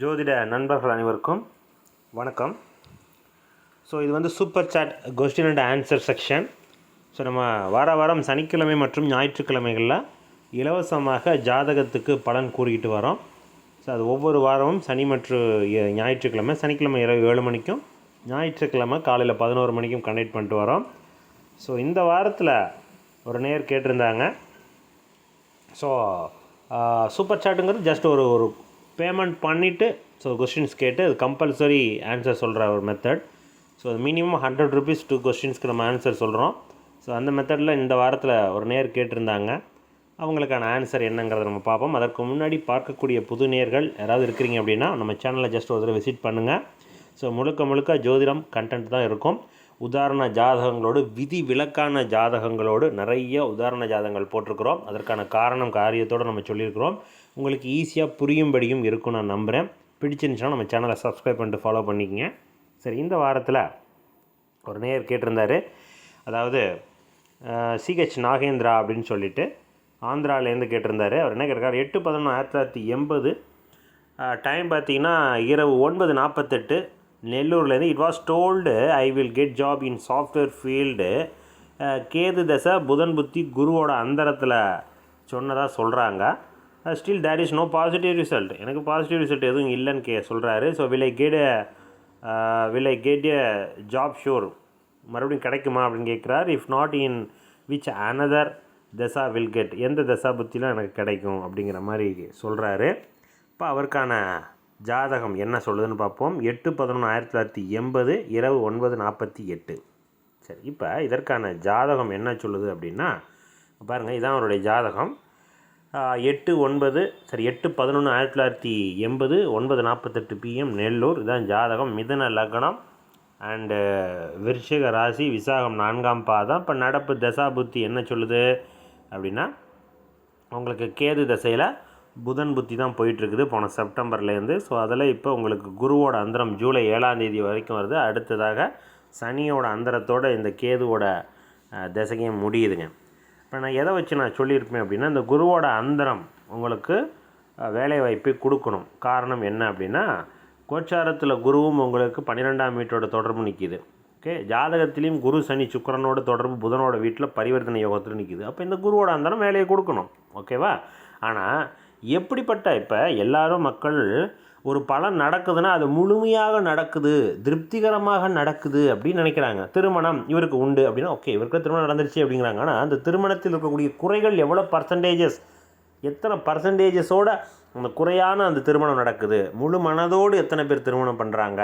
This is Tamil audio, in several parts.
ஜோதிட நண்பர்கள் அனைவருக்கும் வணக்கம். ஸோ இது வந்து super chat question and answer section so நம்ம வார வாரம் சனிக்கிழமை மற்றும் ஞாயிற்றுக்கிழமைகளில் இலவசமாக ஜாதகத்துக்கு பலன் கூறிக்கிட்டு வரோம். ஸோ அது ஒவ்வொரு வாரமும் சனி மற்றும் ஞாயிற்றுக்கிழமை சனிக்கிழமை இரவு ஏழு மணிக்கும் ஞாயிற்றுக்கிழமை காலையில் பதினோரு மணிக்கும் கண்டக்ட் பண்ணிட்டு வரோம். ஸோ இந்த வாரத்தில் ஒரு நேர் கேட்டிருந்தாங்க. ஸோ சூப்பர் சாட்டுங்கிறது ஜஸ்ட் ஒரு ஒரு பேமெண்ட் பண்ணிவிட்டு ஸோ கொஸ்டின்ஸ் கேட்டு அது கம்பல்சரி ஆன்சர் சொல்கிற ஒரு method so minimum hundred rupees two கொஸ்டின்ஸ்க்கு நம்ம ஆன்சர் சொல்கிறோம் ஸோ அந்த மெத்தடில் இந்த வாரத்தில் ஒரு நேர் கேட்டிருந்தாங்க. அவங்களுக்கான ஆன்சர் என்னங்கிறத நம்ம பார்ப்போம். அதற்கு முன்னாடி பார்க்கக்கூடிய புது நேர்கள் யாராவது இருக்கிறீங்க அப்படின்னா நம்ம சேனலை ஜஸ்ட் ஒரு தடவை விசிட் பண்ணுங்கள் ஸோ முழுக்க முழுக்க ஜோதிடம் கண்டென்ட் தான் இருக்கும். உதாரண ஜாதகங்களோடு விதி விலக்கான ஜாதகங்களோடு நிறைய உதாரண ஜாதகங்கள் போட்டிருக்கிறோம். அதற்கான காரணம் காரியத்தோடு நம்ம சொல்லியிருக்கிறோம். உங்களுக்கு ஈஸியாக புரியும்படியும் இருக்கும் நான் நம்புகிறேன் பிடிச்சிருந்துச்சுன்னா நம்ம சேனலை சப்ஸ்கிரைப் பண்ணிட்டு ஃபாலோ பண்ணிக்கங்க. சரி இந்த வாரத்தில் ஒரு நேயர் கேட்டிருந்தார். அதாவது சிஹெச் நாகேந்திரா அப்படின்னு சொல்லிட்டு ஆந்திராவிலேருந்து கேட்டிருந்தார். அவர் என்ன கேட்டிருக்காரு? எட்டு பதினொன்று ஆயிரத்தி தொள்ளாயிரத்தி எண்பது டைம் பார்த்தீங்கன்னா இரவு ஒன்பது நாற்பத்தெட்டு நெல்லூர்லேருந்து it was told I will get job in software field Ketu தசை புதன் புத்தி குருவோட அந்தரத்தில் சொன்னதாக சொல்கிறாங்க still there is no positive result எனக்கு பாசிட்டிவ் ரிசல்ட் எதுவும் இல்லைன்னு கே சொல்கிறாரு so will I get will I get a job sure மறுபடியும் கிடைக்குமா அப்படின்னு கேட்குறாரு if not in which another தசா வில் கெட் எந்த தசா புத்திலாம் எனக்கு கிடைக்கும் அப்படிங்கிற மாதிரி சொல்கிறாரு இப்போ அவருக்கான ஜாதகம் என்ன சொல்லுதுன்னு பார்ப்போம். எட்டு பதினொன்று ஆயிரத்தி தொள்ளாயிரத்தி எண்பது இரவு ஒன்பது நாற்பத்தி எட்டு. சரி இப்போ இதற்கான ஜாதகம் என்ன சொல்லுது அப்படின்னா பாருங்கள் இதான் அவருடைய ஜாதகம். எட்டு ஒன்பது சரி எட்டு பதினொன்று ஆயிரத்தி தொள்ளாயிரத்தி எண்பது ஒன்பது நாற்பத்தெட்டு பிஎம் நெல்லூர். இதான் ஜாதகம். மிதன லக்னம் அண்டு விருஷக ராசி விசாகம் நான்காம் பாதம். இப்போ நடப்பு தசா புத்தி என்ன சொல்லுது அப்படின்னா உங்களுக்கு கேது தசையில் புதன் புத்தி தான் போயிட்டுருக்குது போன செப்டம்பர்லேருந்து ஸோ அதில் இப்போ உங்களுக்கு குருவோட அந்தரம் ஜூலை ஏழாம் தேதி வரைக்கும் வருது. அடுத்ததாக சனியோட அந்தரத்தோட இந்த கேதுவோட அஹ், தசையும் முடியுதுங்க. இப்போ நான் எதை வச்சு நான் சொல்லியிருப்பேன் அப்படின்னா இந்த குருவோட அந்தரம் உங்களுக்கு வேலை வாய்ப்பை கொடுக்கணும். காரணம் என்ன அப்படின்னா கோச்சாரத்தில் குருவும் உங்களுக்கு பன்னிரெண்டாம் வீட்டோட தொடர்பு நிற்கிது ஓகே? ஜாதகத்திலையும் குரு சனி சுக்கரனோட தொடர்பு புதனோட வீட்டில் பரிவர்த்தனை யோகத்தில் நிற்கிது அப்போ இந்த குருவோட அந்தரம் வேலையை கொடுக்கணும். ஓகேவா? ஆனால் எப்படிப்பட்ட இப்போ எல்லாரும் மக்கள் ஒரு பலன் நடக்குதுன்னா அது முழுமையாக நடக்குது திருப்திகரமாக நடக்குது அப்படின்னு நினைக்கிறாங்க. திருமணம் இவருக்கு உண்டு அப்படின்னா ஓகே இவருக்கு திருமணம் நடந்துருச்சு அப்படிங்கிறாங்க. ஆனால் அந்த திருமணத்தில் இருக்கக்கூடிய குறைகள் எவ்வளோ பர்சன்டேஜஸ் எத்தனை பர்சன்டேஜஸோட அந்த குறையான அந்த திருமணம் நடக்குது? முழு மனதோடு எத்தனை பேர் திருமணம் பண்ணுறாங்க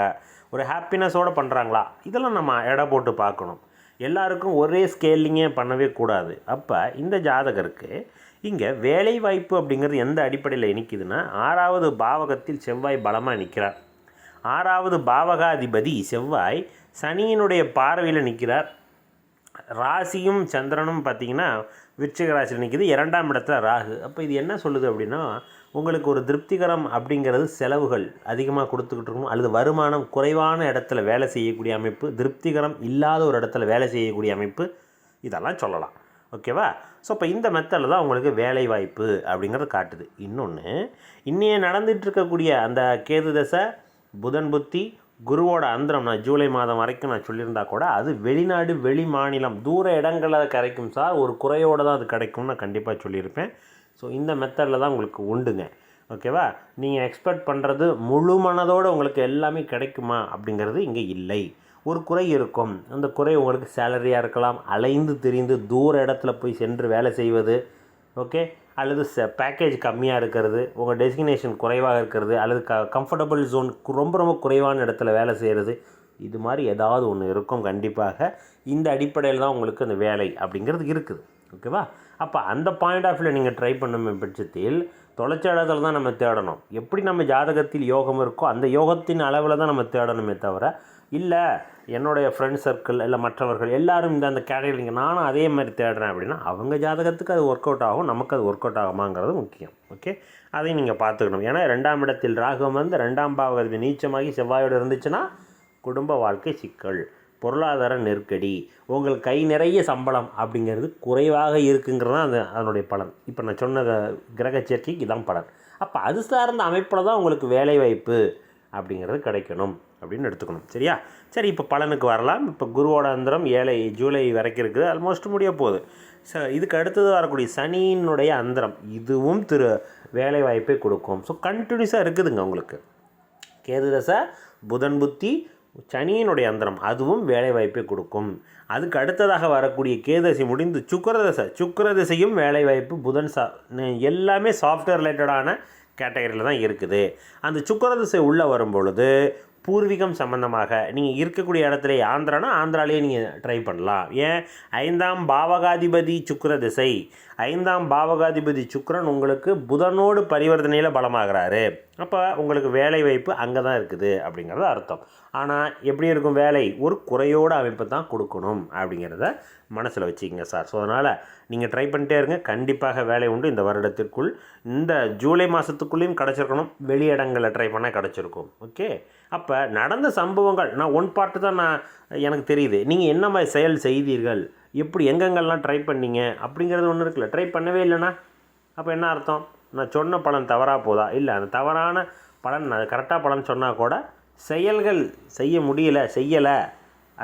ஒரு ஹாப்பினஸோடு பண்ணுறாங்களா இதெல்லாம் நம்ம எடை போட்டு பார்க்கணும். எல்லாருக்கும் ஒரே ஸ்கேலிங்கே பண்ணவே கூடாது. அப்போ இந்த ஜாதகருக்கு இங்கே வேலை வாய்ப்பு அப்படிங்கிறது எந்த அடிப்படையில் நிற்கிதுன்னா ஆறாவது பாவகத்தில் செவ்வாய் பலமாக நிற்கிறார் ஆறாவது பாவகாதிபதி செவ்வாய் சனியினுடைய பார்வையில் நிற்கிறார் ராசியும் சந்திரனும் பார்த்தீங்கன்னா விருச்சிக ராசியில் நிற்கிது இரண்டாம் இடத்துல ராகு. அப்போ இது என்ன சொல்லுது அப்படின்னா உங்களுக்கு ஒரு திருப்திகரம் அப்படிங்கிறது செலவுகள் அதிகமாக கொடுத்துக்கிட்டு இருக்கும் அல்லது வருமானம் குறைவான இடத்துல வேலை செய்யக்கூடிய அமைப்பு திருப்திகரம் இல்லாத ஒரு இடத்துல வேலை செய்யக்கூடிய அமைப்பு இதெல்லாம் சொல்லலாம். ஓகேவா? ஸோ இப்போ இந்த மெத்தடில் தான் உங்களுக்கு வேலை வாய்ப்பு அப்படிங்கிறது காட்டுது. இன்னொன்று இன்னையே நடந்துகிட்டு இருக்கக்கூடிய அந்த கேது தசை புதன் புத்தி குருவோட அந்தரம் நான் ஜூலை மாதம் வரைக்கும் நான் சொல்லியிருந்தா கூட அது வெளிநாடு வெளி மாநிலம் தூர இடங்களில் கிடைக்கும் சார் ஒரு குறையோடு தான் அது கிடைக்கும்னு நான் கண்டிப்பாக சொல்லியிருப்பேன். ஸோ இந்த மெத்தடில் தான் உங்களுக்கு உண்டுங்க. ஓகேவா? நீங்கள் எக்ஸ்பெக்ட் பண்ணுறது முழு மனதோடு உங்களுக்கு எல்லாமே கிடைக்குமா அப்படிங்கிறது இங்கே இல்லை. ஒரு குறை இருக்கும். அந்த குறை உங்களுக்கு சேலரியாக இருக்கலாம். அலைந்து திரிந்து தூர இடத்துல போய் சென்று வேலை செய்வது ஓகே அல்லது ச பேக்கேஜ் கம்மியாக இருக்கிறது உங்கள் டெஸ்டினேஷன் குறைவாக இருக்கிறது அல்லது க கம்ஃபர்டபுள் ஜோன் ரொம்ப ரொம்ப குறைவான இடத்துல வேலை செய்கிறது இது மாதிரி ஏதாவது ஒன்று இருக்கும் கண்டிப்பாக. இந்த அடிப்படையில் தான் உங்களுக்கு அந்த வேலை அப்படிங்கிறது இருக்குது ஓகேவா அப்போ அந்த பாயிண்ட் ஆஃப் வியூவில் நீங்கள் ட்ரை பண்ணும் பட்சத்தில் தொலைச்ச இடத்துல தான் நம்ம தேடணும். எப்படி நம்ம ஜாதகத்தில் யோகம் இருக்கோ அந்த யோகத்தின் அளவில் தான் நம்ம தேடணுமே தவிர இல்லை என்னுடைய ஃப்ரெண்ட் சர்க்கிள் இல்லை மற்றவர்கள் எல்லாரும் இந்த அந்த கேட்டகரிங்க நானும் அதே மாதிரி தேடுறேன் அப்படின்னா அவங்க ஜாதகத்துக்கு அது ஒர்க் அவுட் ஆகும் நமக்கு அது ஒர்க் அவுட் ஆகுமாங்கிறது முக்கியம். ஓகே அதையும் நீங்கள் பார்த்துக்கணும். ஏன்னா ரெண்டாம் இடத்தில் ராகம் வந்து ரெண்டாம் பாவகதி நீச்சமாகி செவ்வாயோடு இருந்துச்சுன்னா குடும்ப வாழ்க்கை சிக்கல். பொருளாதார நெருக்கடி. உங்களுக்கு கை நிறைய சம்பளம் அப்படிங்கிறது குறைவாக இருக்குங்கிறது தான் அது அதனுடைய பலன். இப்போ நான் சொன்ன கிரக சேர்க்கைக்கு இதான் பலன். அப்போ அது சார்ந்த அமைப்பில் தான் உங்களுக்கு வேலைவாய்ப்பு அப்படிங்கிறது கிடைக்கணும். அப்படின்னு எடுத்துக்கணும். சரியா? சரி இப்போ பலனுக்கு வரலாம். இப்போ குருவோட அந்தரம் ஏழை ஜூலை வரைக்கும் இருக்குது. ஆல்மோஸ்ட் முடிய போகுது. ஸோ இதுக்கு அடுத்தது வரக்கூடிய சனியினுடைய அந்தரம் இதுவும் திரு வேலை வாய்ப்பை கொடுக்கும் ஸோ கண்டினியூஸாக இருக்குதுங்க உங்களுக்கு. கேது தசை புதன் புத்தி சனியினுடைய அந்தரம் அதுவும் வேலை வாய்ப்பை கொடுக்கும். அதுக்கு அடுத்ததாக வரக்கூடிய கேதசி முடிந்து சுக்கரதசை சுக்கரதசையும் வேலை வாய்ப்பு புதன் சா எல்லாமே சாஃப்ட்வேர் ரிலேட்டடான கேட்டகரியில் தான் இருக்குது. அந்த சுக்கரதிசை உள்ளே வரும் பொழுது பூர்வீகம் சம்பந்தமாக. நீங்கள் இருக்கக்கூடிய இடத்துல ஆந்திரானா ஆந்திராலேயே நீங்கள் ட்ரை பண்ணலாம். ஏன்? ஐந்தாம் பாவகாதிபதி சுக்கர திசை. ஐந்தாம் பாவகாதிபதி சுக்கரன் உங்களுக்கு புதனோடு பரிவர்த்தனையில் பலமாகிறாரு. அப்போ உங்களுக்கு வேலை வாய்ப்பு அங்கே தான் இருக்குது அப்படிங்கிறது அர்த்தம். ஆனால் எப்படி இருக்கும் வேலை? ஒரு குறையோட அமைப்பு தான் கொடுக்கணும் அப்படிங்கிறத மனசில் வச்சுக்கோங்க சார். ஸோ அதனால் நீங்கள் ட்ரை பண்ணிட்டே இருங்க. கண்டிப்பாக வேலை உண்டு. இந்த வருடத்திற்குள் இந்த ஜூலை மாதத்துக்குள்ளேயும் கிடச்சிருக்கணும். வெளியிடங்களில் ட்ரை பண்ணால் கிடச்சிருக்கும். ஓகே அப்போ நடந்த சம்பவங்கள் நான் ஒன் பார்ட்டு தான் நான் எனக்கு தெரியுது. நீங்கள் என்ன மாதிரி செயல் செய்தீர்கள்? எப்படி எங்கெங்கெல்லாம் ட்ரை பண்ணீங்க? அப்படிங்கிறது ஒன்றும் இருக்குல்ல. ட்ரை பண்ணவே இல்லைன்னா அப்போ என்ன அர்த்தம்? நான் சொன்ன பலன் தவறாக போதா? இல்லை அந்த தவறான பலன் நான் கரெக்டாக பலன் சொன்னால் கூட செயல்கள் செய்ய முடியல செய்யலை.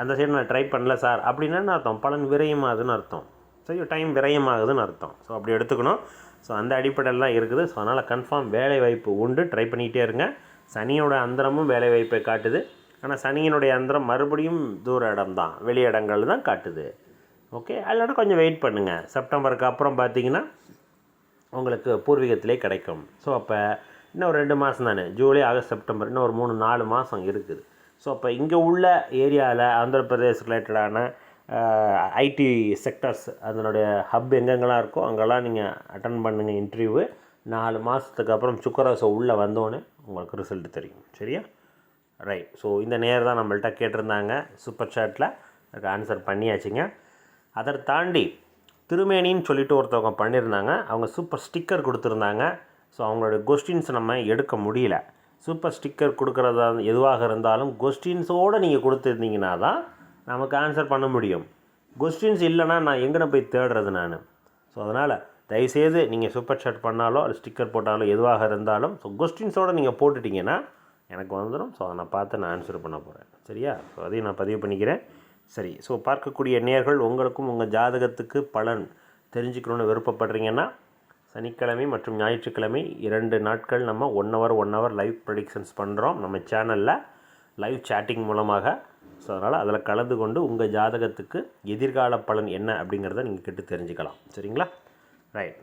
அந்த சைடு நான் ட்ரை பண்ணல சார் அப்படின்னா என்ன அர்த்தம்? பலன் விரயமாகுதுன்னு அர்த்தம். சரி டைம் விரயமாகுதுன்னு அர்த்தம். ஸோ அப்படி எடுத்துக்கணும். ஸோ அந்த அடிப்படையில் இருக்குது. ஸோ அதனால் கன்ஃபார்ம் வேலை வாய்ப்பு உண்டு. ட்ரை பண்ணிகிட்டே இருங்க. சனியோட அந்தரமும் வேலை வாய்ப்பை காட்டுது. ஆனால் சனியினுடைய அந்தரம் மறுபடியும் தூர இடம் தான் வெளி இடங்கள் தான் காட்டுது. ஓகே இல்லைன்னா கொஞ்சம் வெயிட் பண்ணுங்கள் செப்டம்பருக்கு அப்புறம் பார்த்தீங்கன்னா உங்களுக்கு பூர்வீகத்திலே கிடைக்கும். ஸோ அப்போ இன்னும் ஒரு ரெண்டு மாதம் தானே? ஜூலை ஆகஸ்ட் செப்டம்பர் இன்னும் ஒரு மூணு நாலு மாதம் இருக்குது. ஸோ அப்போ இங்கே உள்ள ஏரியாவில் ஆந்திர பிரதேஷ் ரிலேட்டடான ஐடி செக்டர்ஸ் அதனுடைய ஹப் எங்கெங்கெல்லாம் இருக்கோ அங்கெல்லாம் நீங்கள் அட்டன் பண்ணுங்கள் இன்டர்வியூ நாலு மாதத்துக்கு அப்புறம் சுக்கரசோ உள்ளே வந்தோடனே உங்களுக்கு ரிசல்ட் தெரியும். சரியா? ரைட் ஸோ இந்த நேரம் தான் நம்மள்ட்ட கேட்டிருந்தாங்க. சூப்பர் சாட்டில் அதுக்கு ஆன்சர் பண்ணியாச்சுங்க. அதை தாண்டி திருமேனின்னு சொல்லிட்டு ஒருத்தவங்க பண்ணியிருந்தாங்க அவங்க சூப்பர் ஸ்டிக்கர் கொடுத்துருந்தாங்க. ஸோ அவங்களோட கொஸ்டின்ஸ் நம்ம எடுக்க முடியல. சூப்பர் ஸ்டிக்கர் கொடுக்குறதா எதுவாக இருந்தாலும் கொஸ்டின்ஸோடு நீங்கள் கொடுத்துருந்தீங்கன்னா தான் நமக்கு ஆன்சர் பண்ண முடியும். கொஸ்டின்ஸ் இல்லைன்னா நான் எங்கே போய் தேடுறது நான்? ஸோ அதனால் தயவுசெய்து நீங்கள் சூப்பர் சாட் பண்ணாலோ அது ஸ்டிக்கர் போட்டாலோ எதுவாக இருந்தாலும் ஸோ கொஸ்டின்ஸோடு நீங்கள் போட்டுட்டிங்கன்னா எனக்கு வந்துடும் ஸோ அதை நான் பார்த்து நான் ஆன்சர் பண்ண போகிறேன் சரியா? ஸோ அதையும் நான் பதிவு பண்ணிக்கிறேன். சரி. ஸோ பார்க்கக்கூடிய நேர்கள் உங்களுக்கும் உங்கள் ஜாதகத்துக்கு பலன் தெரிஞ்சுக்கணுன்னு விருப்பப்படுறீங்கன்னா சனிக்கிழமை மற்றும் ஞாயிற்றுக்கிழமை இரண்டு நாட்கள் நம்ம one hour one hour live productions பண்ணுறோம் நம்ம சேனலில் லைவ் சேட்டிங் மூலமாக. ஸோ அதனால் அதில் கலந்து கொண்டு உங்கள் ஜாதகத்துக்கு எதிர்கால பலன் என்ன அப்படிங்கிறத நீங்கள் கேட்டு தெரிஞ்சுக்கலாம். சரிங்களா? ரைட்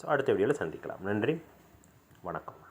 ஸோ அடுத்த வீடியோவில் சந்திக்கலாம். நன்றி. வணக்கம்.